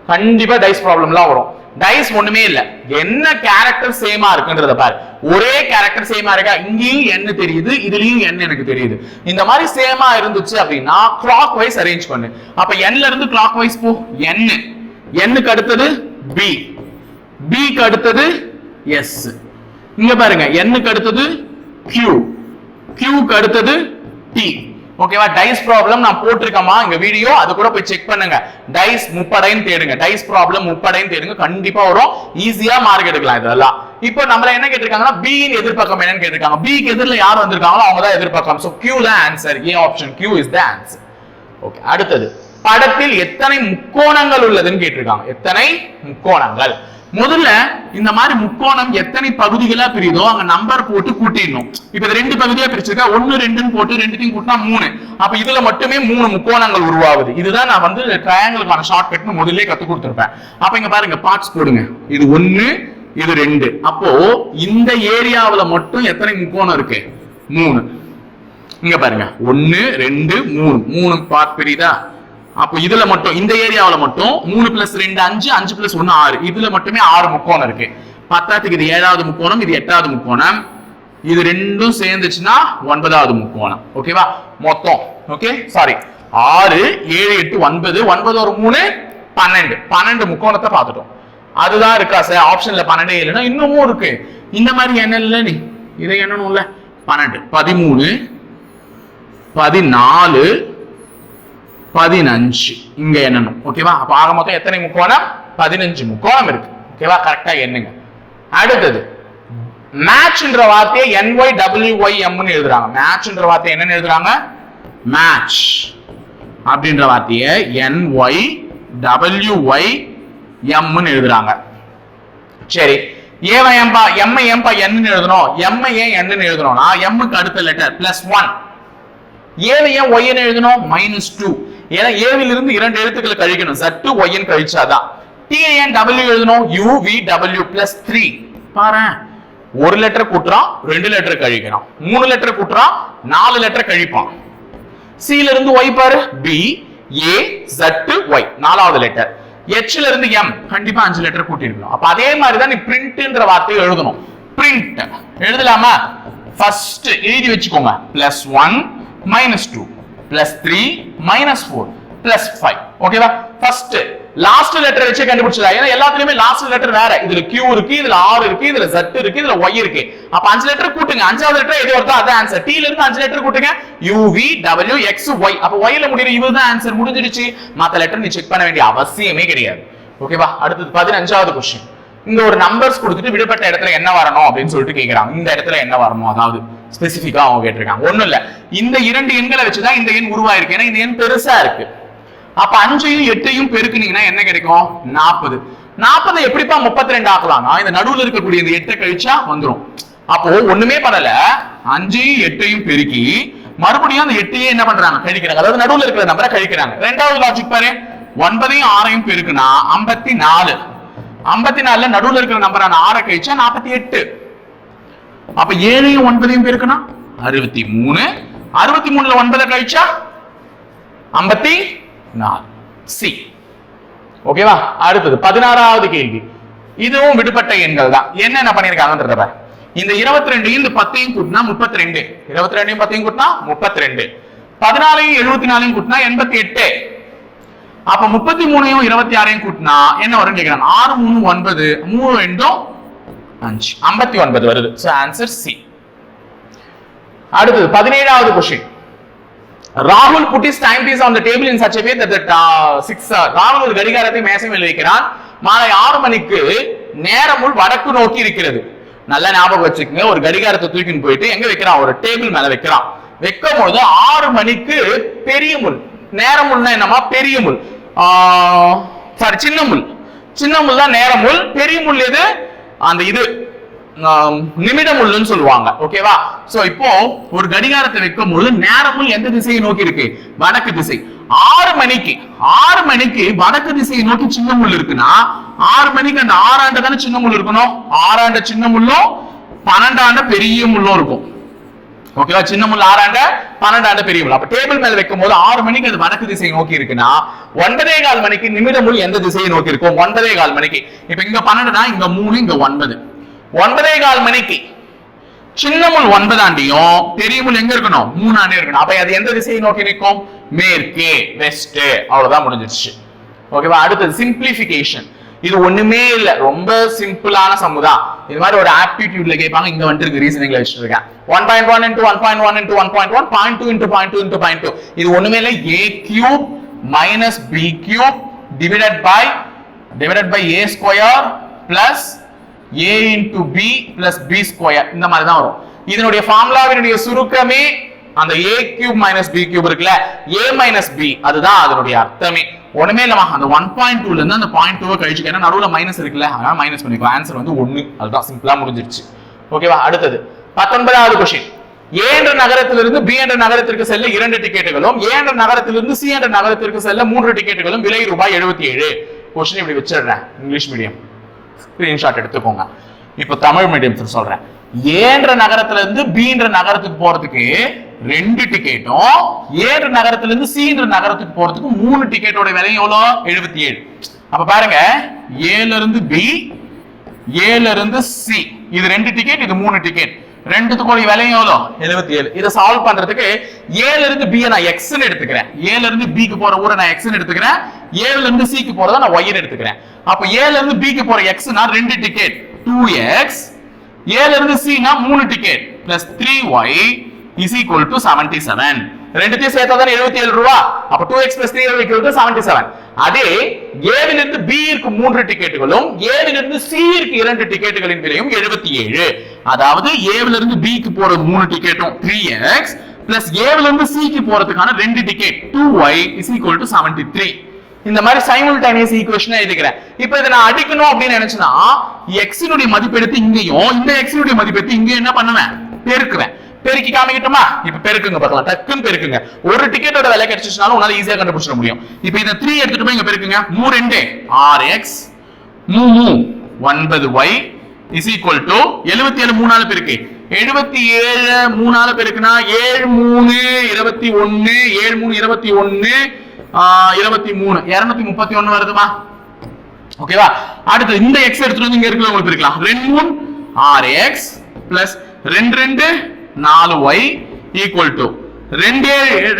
S1: கண்டிப்பா டைஸ் ப்ராப்ளம்லாம் வரும். டைஸ் ஒண்ணுமே இல்ல. என்ன கேரக்டர் சேமா இருக்குன்றத பாரு. ஒரே கேரக்டர் சேமா இருக்கா? இங்கேயும் என்ன தெரியுது இதுலயும் என்ன எனக்கு தெரியுது. இந்த மாதிரி சேமா இருந்துச்சு அப்படின்னா கிளாக் வைஸ் அரேஞ்ச் பண்ணு. அப்ப என்ல இருந்து கிளாக் வைஸ் போ என்ன என்னுக்கு அடுத்தது பி பிக்கு அடுத்தது எஸ் இங்க பாருங்க எண்ணுக்கு அடுத்தது கியூ கியூக்கு அடுத்தது டி ஓகேவா? டைஸ் ப்ராப்ளம் நான் போட்டிருக்கமா இங்க வீடியோ அது கூட போய் செக் பண்ணுங்க. டைஸ் முப்படைன்னு தேடுங்க. டைஸ் ப்ராப்ளம் முப்படைன்னு தேடுங்க. கண்டிப்பா வரும். ஈஸியா மார்க் எடுக்கலாம் இதெல்லாம். இப்போ நம்மள என்ன கேட்டிருக்காங்கன்னா பியின் எதிர்பக்கம் என்னன்னு கேட்டிருக்காங்க. பிக்கு எதிரில் யார் வந்திருக்காங்களோ அவங்க தான் எதிர்பக்கம் சோ கியூ தான் answer A option Q is the answer okay அடுத்தது. படத்தில் எத்தனை முக்கோணங்கள் உள்ளதுன்னு கேட்டிருக்காங்க. எத்தனை முக்கோணங்கள்? முதல்ல இந்த மாதிரி முக்கோணம் எத்தனை பகுதிகளா பிரியுதோ அங்க நம்பர் போட்டு கூட்டிடணும். இப்ப இது ரெண்டு பகுதியா பிரிச்சிருக்கா? ஒன்னு ரெண்டுன்னு போட்டு ரெண்டுத்தையும் கூட்டினா மூணு. அப்ப இதுல மட்டுமே மூணு முக்கோணங்கள் உருவாகுது. இதுதான் நான் வந்து ட்ரையாங்கிளுக்கான ஷார்ட் கட்னு முதல்ல கத்து கொடுத்துருப்பேன். அப்ப இங்க பாருங்க பார்ட்ஸ் போடுங்க. இது ஒன்னு இது ரெண்டு. அப்போ இந்த ஏரியாவில மட்டும் எத்தனை முக்கோணம் இருக்கு? மூணு. இங்க பாருங்க ஒன்னு ரெண்டு மூணு. மூணு பார்ட் பிரியுதா? அப்போ இதுல மட்டும் இந்த ஏரியாவில் மட்டும் மூணு பிளஸ் ரெண்டு அஞ்சு அஞ்சு பிளஸ் ஒன்னு ஆறு. இதுல மட்டுமே ஆறு முக்கோணம் இருக்கு. பத்தாத்துக்கு இது ஏழாவது முக்கோணம் இது எட்டாவது முக்கோணம். இது ரெண்டும் சேர்ந்துச்சுன்னா ஒன்பதாவது முக்கோணம். ஓகேவா மொத்தம். ஓகே சாரி ஆறு ஏழு எட்டு ஒன்பது ஒன்பது ஒரு மூணு பன்னெண்டு. பன்னெண்டு முக்கோணத்தை பார்த்துட்டோம். அதுதான் இருக்கா சார் ஆப்ஷன்ல பன்னெண்டு இல்லைன்னா இன்னமும் இருக்கு. இந்த மாதிரி என்ன இல்லை நீ. இதை என்னன்னு பன்னெண்டு. பதிமூணு பதினாலு பதினஞ்சு. இங்க எண்ணணும். ஓகேவா அப்ப ஆக மொத்தம் எத்தனை முக்கோணம்? பதினஞ்சு முக்கோணம் இருக்கு. ஓகேவா கரெக்டா எண்ணுங்க. அடுத்தது மேட்ச்ன்ற வார்த்தையை என்ஒய் டபிள்யூஒய் எம்னு எழுதுறாங்க. மேட்ச்ன்ற வார்த்தையை என்னன்னு எழுதுறாங்க? மேட்ச் அப்படின்ற வார்த்தையை என்ஒய் டபிள்யூஒய் எம்னு எழுதுறாங்க. சரி. ஏவ எம்பா எம்ஐ எம்பா என்னன்னு எழுதணும். எம்ஐ ஏன் என்னன்னு எழுதணும்னா எம்முக்கு அடுத்த லெட்டர் பிளஸ் ஒன் ஏவை ஏன் ஒய்ன்னு எழுதணும்? மைனஸ் டூ ஏன்னா ஏவில் இருந்து இரண்டு எழுத்துக்களை கழிக்கணும். சட்டு ஒய்ன்னு கழிச்சாதான். டிஏஎன் டபிள்யூ எழுதணும். U V W plus three பாரு. ஒரு லெட்டர் கூட்டுறான் ரெண்டு லெட்டர் கழிக்கிறான். மூணு லெட்டர் கூட்டுறான் நாலு லெட்டர் கழிப்பான். சில இருந்து ஒய் பாரு. பி ஏ ஜட்டு ஒய் நாலாவது லெட்டர் எச்ல இருந்து எம் கண்டிப்பா அஞ்சு லெட்டர் கூட்டி அப்ப அதே மாதிரி தான் நீ பிரிண்ட்ன்ற வார்த்தையை எழுதணும். பிரிண்ட் எழுதலாமா? ஃபர்ஸ்ட் எழுதி வச்சுக்கோங்க. Plus one minus two plus three minus four plus five ஓகேவா ஃபர்ஸ்ட் லாஸ்ட் லெட்டர் வச்சு கண்டுபிடிச்சதா ஏன்னா எல்லாத்துலயுமே லாஸ்ட் லெட்டர் வேற. இதுல கியூ இருக்கு இதுல ஆர் இருக்கு இதுல Z இருக்கு இதுல ஒய் இருக்கு. அப்ப அஞ்சு லெட்டர் கூட்டுங்க. அஞ்சாவது லெட்டர் எது வருதோ அதான் ஆன்சர் T ல இருந்து அஞ்சு லெட்டர் கூட்டுங்க. U V W X Y அப்ப ஒய்ல ல இவர் இதுதான் ஆன்சர் முடிஞ்சிடுச்சு. மத்த லெட்டர் நீ செக் பண்ண வேண்டிய அவசியமே கிடையாது. ஓகேவா அடுத்தது பதினஞ்சாவது கொஸ்டின் இங்க ஒரு நம்பர்ஸ் கொடுத்துட்டு விடுபட்ட இடத்துல என்ன வரணும் அப்படின்னு சொல்லிட்டு கேக்குறாங்க. இந்த இடத்துல என்ன வரணும்? அதாவது ஸ்பெசிஃபிக்காக அவங்க கேட்டிருக்காங்க. ஒன்றும் இல்ல. இந்த இரண்டு எண்களை வச்சு தான் இந்த எண் உருவாயிருக்கு. ஏன்னா இந்த எண் பெருசா இருக்கு. அப்ப அஞ்சையும் எட்டையும் பெருக்குனீங்கன்னா என்ன கிடைக்கும்? நாற்பது நாற்பது எப்படிப்பா முப்பத்தி ரெண்டு ஆக்கலாம்னா இந்த நடுவில் இருக்கக்கூடிய இந்த எட்டை கழிச்சா வந்துடும் அப்போ ஒண்ணுமே பண்ணல. அஞ்சையும் எட்டையும் பெருக்கி மறுபடியும் அந்த எட்டையே என்ன பண்றாங்க? கழிக்கிறாங்க. அதாவது நடுவில் இருக்கிற நம்பரை கழிக்கிறாங்க. ரெண்டாவது லாஜிக் பாரு. ஒன்பதையும் ஆறையும் பெருக்குனா ஐம்பத்தி நாலு ஐம்பத்தி நாலுல நடுவுல இருக்கிற நம்பரான ஆறை கழிச்சா நாற்பத்தி எட்டு. அப்ப ஏழையும் ஒன்பதையும் பேருக்குனா? அறுபத்தி மூணு. அறுபத்தி மூணுல ஒன்பதை கழிச்சா? ஐம்பத்தி நாலு. சி. ஓகேவா? அடுத்தது பதினாறாவது கேள்வி. இதுவும் விடுபட்ட எண்கள் தான். என்னென்ன பண்ணிருக்காங்கன்றத பாரு. இந்த இருபத்தி ரெண்டையும் இந்த பத்தையும் கூட்டினா முப்பத்தி ரெண்டு இருபத்தி ரெண்டையும் பத்தையும் கூட்டினா முப்பத்தி ரெண்டு பதினாலையும் எழுபத்தி நாலையும் கூட்டினா எண்பத்தி எட்டு. அப்ப முப்பத்தி மூணையும் இருபத்தி ஆறையும் கூட்டினா என்ன வரும் கேட்கிறாங்க ஆறு மூணு ஒன்பது. மூணு ரெண்டும் அஞ்சு. ஐம்பத்தி ஒன்பது வருது. சோ ஆன்சர் சி அடுத்தது பதினேழாவது கொஸ்டின் ராகுல் put his time piece on the table in such a uh, ராகுல் ஒரு கடிகாரத்தை மேசை வைக்கிறான். மாலை ஆறு மணிக்கு நேரமுள் வடக்கு நோக்கி இருக்கிறது. நல்லா ஞாபகம் வச்சுக்கோங்க ஒரு கடிகாரத்தை தூக்கின்னு போயிட்டு எங்க வைக்கிறான்? ஒரு டேபிள் மேல வைக்கிறான். வைக்கும் பொழுது ஆறு மணிக்கு பெரிய முள். நேரம் முள்னா என்னமா பெரிய முள். சாரி சின்ன முள். சின்ன முள் தான் நேரம் முள். பெரிய முள் எது? அந்த இது நிமிடம் உள்ளுன்னு சொல்லுவாங்க. ஓகேவா சோ இப்போ ஒரு கடிகாரத்தை வைக்கும் பொழுது நேரமும் எந்த திசையை நோக்கி இருக்கு? வடக்கு திசை. ஆறு மணிக்கு ஆறு மணிக்கு வடக்கு திசையை நோக்கி சின்ன முள் இருக்குன்னா ஆறு மணிக்கு அந்த ஆறாண்ட தானே சின்ன முள் இருக்கணும்? ஆறாண்ட சின்ன முள்ளும் பன்னெண்டாண்ட பெரிய முள்ளும் இருக்கும். ஓகேவா சின்ன முள் ஆறாண்ட பன்னெண்டாண்ட பெரிய முள் அப்ப டேபிள் மேல வைக்கும் போது ஆறு மணிக்கு அது வடக்கு திசையை நோக்கி இருக்குன்னா ஒன்பதே கால் மணிக்கு நிமிட முள் எந்த திசையை நோக்கி இருக்கும் ஒன்பதே கால் மணிக்கு. இப்ப இங்க பன்னெண்டுனா இங்க மூணு இங்க ஒன்பது. ஒன்பதே கால் மணிக்கு சின்ன முள் ஒன்பதாண்டியும் பெரிய முள் எங்க இருக்கணும்? மூணாண்டே இருக்கணும். அப்ப அது எந்த திசையை நோக்கி நிற்கும்? மேற்கே வெஸ்ட் அவ்வளவுதான் முடிஞ்சிருச்சு. ஓகேவா அடுத்தது சிம்பிளிபிகேஷன் இது ஒண்ணுமே இல்ல. ரொம்ப சிம்பிளான சமுதா இது மாதிரி ஒரு ஆப்டிடியூட்ல கேட்பாங்க இங்க வந்துட்டு இருக்கு ரீசனிங்ல வச்சிருக்கேன். One point one into one point one into one point one point two into point two into point two இது ஒண்ணுமே இல்ல. A cube minus B cube divided by divided by A square plus A into B plus B square இந்த மாதிரி தான் வரும். இதனுடைய ஃபார்முலாவினுடைய சுருக்கமே அந்த A cube minus B cube இருக்குல்ல. ஏ மைனஸ் பி அதுதான் அதனுடைய அர்த்தமே. ஒண்ணுமே இல்லமா அந்த ஒன் பாயிண்ட் டூல இருந்து அந்த பாயிண்ட் டூவை கழிச்சு ஏன்னா நடுவில் மைனஸ் இருக்குல்ல அதனால மைனஸ் பண்ணிக்கோ. ஆன்சர் வந்து ஒன்று அதுதான் சிம்பிளா முடிஞ்சிருச்சு. ஓகேவா அடுத்தது. பத்தொன்பதாவது கொஸ்டின் ஏ என்ற நகரத்திலிருந்து பி என்ற நகரத்திற்கு செல்ல இரண்டு டிக்கெட்டுகளும் ஏ என்ற நகரத்திலிருந்து சி என்ற நகரத்திற்கு செல்ல மூன்று டிக்கெட்டுகளும் விலை ரூபாய் எழுபத்தி ஏழு. கொஸ்டின் இப்படி வச்சிடுறேன். இங்கிலீஷ் மீடியம் ஸ்கிரீன்ஷாட் எடுத்துக்கோங்க. இப்போ தமிழ் மீடியம் சொல்றேன். ஏன்ற நகரத்துல இருந்து பீன்ற நகரத்துக்கு போறதுக்கு ரெண்டு டிக்கெட்டும் ஏன்ற நகரத்துல இருந்து சீன்ற நகரத்துக்கு போறதுக்கு மூணு டிக்கெட்டோட விலையும் எவ்வளோ? எழுபத்தி ஏழு. அப்ப பாருங்க ஏல இருந்து பி ஏல இருந்து சி இது ரெண்டு டிக்கெட் இது மூணு டிக்கெட் ரெண்டுத்துக்குடைய விலையும் எவ்வளோ? எழுபத்தி ஏழு. இதை சால்வ் பண்றதுக்கு ஏல இருந்து பி நான் எக்ஸ்ன்னு எடுத்துக்கிறேன். ஏல இருந்து பிக்கு போற ஊரை நான் எக்ஸ்ன்னு எடுத்துக்கிறேன். ஏல இருந்து சிக்கு போறத நான் ஒய்ன்னு எடுத்துக்கிறேன். அப்ப ஏல இருந்து பிக்கு போற எக்ஸ்னா ரெண்டு டிக்கெட் டூ எக்ஸ் ஏல இருந்து சினா மூணு ticket plus three Y is equal to seventy seven ரெண்டுத்தையும் சேர்த்தா தான் எழுபத்தி ஏழு ரூபா? அப்ப two X plus three equal to seventy seven அதே ஏவிலிருந்து பி இருக்கு மூன்று டிக்கெட்டுகளும் ஏவிலிருந்து சி இருக்கு இரண்டு டிக்கெட்டுகளின் விலையும் எழுபத்தி ஏழு. அதாவது ஏவிலிருந்து பிக்கு போற மூணு டிக்கெட்டும் த்ரீ எக்ஸ் பிளஸ் ஏவிலிருந்து சிக்கு போறதுக்கான ரெண்டு ticket two Y is equal to seventy three இந்த மாதிரி சைமல்டேனியஸ் ஈக்குவேஷன் எழுதிக்கிறேன். இப்போ இதை நான் அடிக்கணும் அப்படின்னு நினைச்சேன்னா எக்ஸினுடைய மதிப்பு எடுத்து இங்கேயும் இந்த எக்ஸினுடைய மதிப்பு எடுத்து இங்கேயும் என்ன பண்ணுவேன்? பெருக்குவேன். பெருக்கி காமிக்கட்டுமா? இப்ப பெருக்குங்க பார்க்கலாம். டக்குன்னு பெருக்குங்க. ஒரு டிக்கெட்டோட விலை கிடைச்சிச்சுனாலும் உன்னால ஈஸியா கண்டுபிடிச்சிட முடியும். இப்போ இந்த த்ரீ எடுத்துட்டு போய் இங்க பெருக்குங்க. மூ ரெண்டு. ஆர் எக்ஸ் மூ மூ ஒன்பது ஒய் இஸ் ஈக்குவல் டு எழுபத்தி ஏழு மூணால பெருக்கு. எழுபத்தி ஏழு மூணால பெருக்குனா ஏழு மூணு இருபத்தி ஒன்னு ஏழு மூணு இருபத்தி ஒன்னு இருபத்தி மூணு. இருநூத்தி முப்பத்தி ஒண்ணு வருதுமா? ஓகேவா? அடுத்து இந்த எக்ஸ் எடுத்துட்டு வந்து இங்க இருக்குல்ல உங்களுக்கு இருக்கலாம் ரெண்டு மூணு ஆறு எக்ஸ் பிளஸ் ரெண்டு ரெண்டு நாலு ஒய் ஈக்குவல் டு ரெண்டு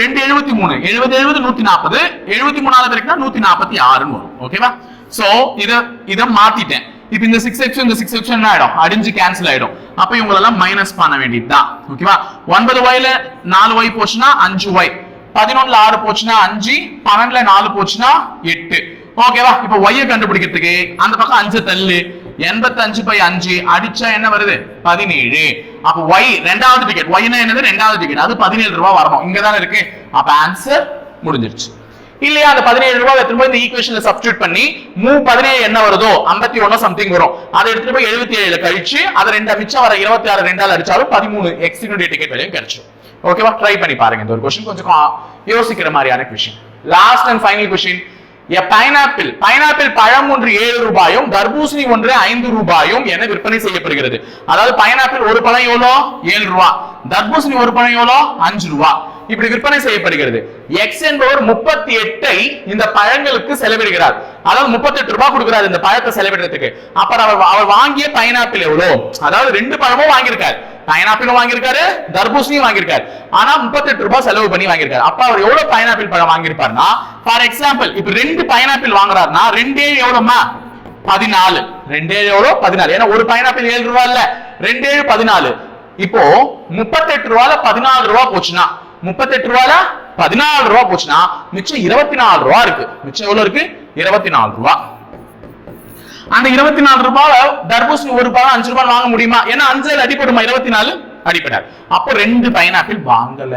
S1: ரெண்டு எழுபத்தி மூணு. எழுபது எழுபது நூத்தி நாற்பது எழுபத்தி மூணாவது வரைக்கும் நூத்தி நாற்பத்தி ஆறுன்னு வரும். ஓகேவா? சோ இத இத மாத்திட்டேன். இப்போ இந்த சிக்ஸ் எக்ஸ் இந்த சிக்ஸ் எக்ஸ் என்ன ஆயிடும்? அடிஞ்சு கேன்சல் ஆயிடும். அப்ப இவங்களெல்லாம் மைனஸ் பண்ண வேண்டியதுதான். ஓகேவா? ஒன்பது ஒய்ல நாலு ஒய் போச்சுன்னா அஞ்சு ஒய் பதினொன்னுல ஆறு போச்சுன்னா அஞ்சு பன்னெண்டுல நாலு போச்சுன்னா எட்டு. ஓகேவா இப்ப ஒய்ய கண்டுபிடிக்கிறதுக்கு அந்த பக்கம் அஞ்சு தள்ளு. எண்பத்தஞ்சு பை அஞ்சு அடிச்சா என்ன வருது? பதினேழு. அப்ப ஒய் ரெண்டாவது டிக்கெட் ஒய்னா என்னது? ரெண்டாவது டிக்கெட் அது பதினேழு ரூபாய் வரணும். இங்க தானே இருக்கு. அப்ப ஆன்சர் முடிஞ்சிருச்சு. இல்லையா? அந்த பதினேழு ரூபாய் எடுத்து போய் இந்த ஈக்குவேஷன்ல சப்ஸ்டியூட் பண்ணி மூ பதினேழு என்ன வருதோ? ஐம்பத்தி ஒன்னு சம்திங் வரும். அதை எடுத்துட்டு போய் எழுபத்தி ஏழுல கழிச்சு அதை ரெண்டு மிச்சம் வர இருபத்தி ஆறு ரெண்டால் அடிச்சாலும் பதிமூணு. எக்ஸினுடைய டிக்கெட் வரையும் கிடைச்சிடும் ஓகேவா ட்ரை பண்ணி பாருங்க. இந்த ஒரு கொஸ்டின் கொஞ்சம் யோசிக்கிற மாதிரியான question last and final question pineapple pineapple பழம் ஒன்று ஏழு ரூபாயும் தர்பூசணி ஒன்று ஐந்து ரூபாயும் என விற்பனை செய்யப்படுகிறது. அதாவது பைனாப்பிள் ஒரு பழம் எவ்வளோ? ஏழு ரூபா. தர்பூசணி ஒரு பழம் எவ்வளோ? அஞ்சு ரூபா. இப்படி விற்பனை செய்யப்படுகிறது. எக்ஸ் என்பவர் முப்பத்தி எட்டை இந்த பழங்களுக்கு செலவிடுகிறார். அதாவது முப்பத்தி எட்டு ரூபாய் கொடுக்குறாரு இந்த பழத்தை செலவிடுறதுக்கு. அப்புறம் அவர் அவர் வாங்கிய பைனாப்பிள் எவ்வளோ? அதாவது ரெண்டு பழமும் வாங்கியிருக்காரு. பைனாப்பிளும் வாங்கியிருக்காரு தர்பூசணியும் வாங்கியிருக்காரு. ஆனா முப்பத்தி எட்டு ரூபாய் செலவு பண்ணி வாங்கியிருக்காரு. அப்ப அவர் எவ்வளவு பைனாப்பிள் பழம் வாங்கியிருப்பாருன்னா ஃபார் எக்ஸாம்பிள் இப்ப ரெண்டு பைனாப்பிள் வாங்குறாருன்னா ரெண்டே எவ்வளவுமா பதினாலு. ரெண்டே எவ்வளோ? பதினாலு. ஏன்னா ஒரு பைனாப்பிள் ஏழு ரூபா இல்ல. ரெண்டு ஏழு பதினாலு. இப்போ முப்பத்தெட்டு ரூபால பதினாலு ரூபா போச்சுன்னா முப்பத்தெட்டு ரூபால பதினாலு ரூபா போச்சுன்னா மிச்சம் இருபத்தி நாலு ரூபா இருக்கு. மிச்சம் எவ்வளவு இருக்கு? இருபத்தி நாலு ரூபா. அந்த இருபத்தி நாலு ரூபாய் தர்பூசணி ஒரு ரூபாய் அஞ்சு ரூபாய் வாங்க முடியுமா? ஏன்னா அஞ்சுல அடிப்படுமா இருபத்தி நாலு அடிப்பட்டார் அப்போ ரெண்டு பைனாப்பிள் வாங்கல.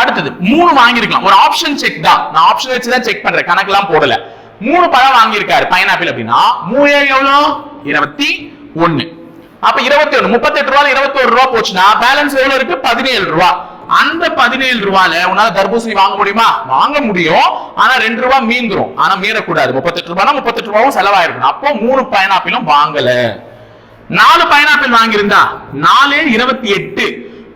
S1: அடுத்தது மூணு வாங்கியிருக்கலாம். ஒரு ஆப்ஷன் செக் தான். நான் ஆப்ஷன் வச்சு தான் செக் பண்றேன். கணக்கெல்லாம் போடல. மூணு பழம் வாங்கியிருக்காரு பைனாப்பிள் அப்படின்னா மூணு ஏழு எவ்வளோ? இருபத்தி ஒண்ணு. அப்ப இருபத்தி ஒண்ணு முப்பத்தெட்டு ரூபாய் இருபத்தி ஒரு ரூபா போச்சுன்னா பேலன்ஸ் எவ்வளவு இருக்கு? பதினேழு ரூபா. அந்த பதினேழு ரூபால உன்னால தர்பூசணி வாங்க முடியுமா? வாங்க முடியும். ஆனா ரெண்டு ரூபாய் மீந்துரும். ஆனா மீறக்கூடாது. முப்பத்தெட்டு ரூபாய் முப்பத்தெட்டு ரூபாவும் செலவாயிருக்கும். அப்போ மூணு பைனாப்பிளும் வாங்கல. நாலு பைனாப்பிள் வாங்கியிருந்தா? நாலு இருபத்தி எட்டு.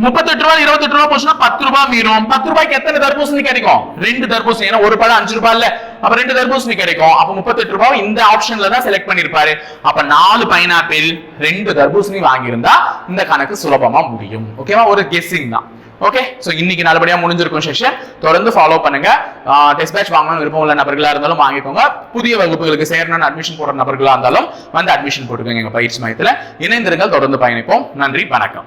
S1: முப்பத்தெட்டு ரூபாய் இருபத்தெட்டு ரூபாய் போச்சுன்னா பத்து ரூபாய் மீறும். பத்து ரூபாய்க்கு எத்தனை தர்பூசணி கிடைக்கும்? ரெண்டு தர்பூசணி. ஏன்னா ஒரு பழம் அஞ்சு ரூபாய் இல்ல. அப்ப ரெண்டு தர்பூசணி கிடைக்கும். அப்ப முப்பத்தெட்டு ரூபாய் இந்த ஆப்ஷன்ல தான் செலக்ட் பண்ணிருப்பாரு அப்ப நாலு பைனாப்பிள் ரெண்டு தர்பூசணி வாங்கியிருந்தா இந்த கணக்கு சுலபமா முடியும். ஓகேவா ஒரு கெஸ்ஸிங் தான். ஓகே சோ இன்னைக்கு நல்லபடியா முடிஞ்சிருக்கும் செஷன் தொடர்ந்து ஃபாலோ பண்ணுங்க. டெஸ்ட் பேட்ச் வாங்கணும் விருப்பம் உள்ள நபர்களா இருந்தாலும் வாங்கிக்கோங்க. புதிய வகுப்புகளுக்கு சேரணும்னு அட்மிஷன் போடுற நபர்களா இருந்தாலும் வந்து அட்மிஷன் போட்டுக்கோங்க எங்க பயிற்சி மையத்துல. இணைந்திருங்கள் தொடர்ந்து பயணிப்போம். நன்றி வணக்கம்.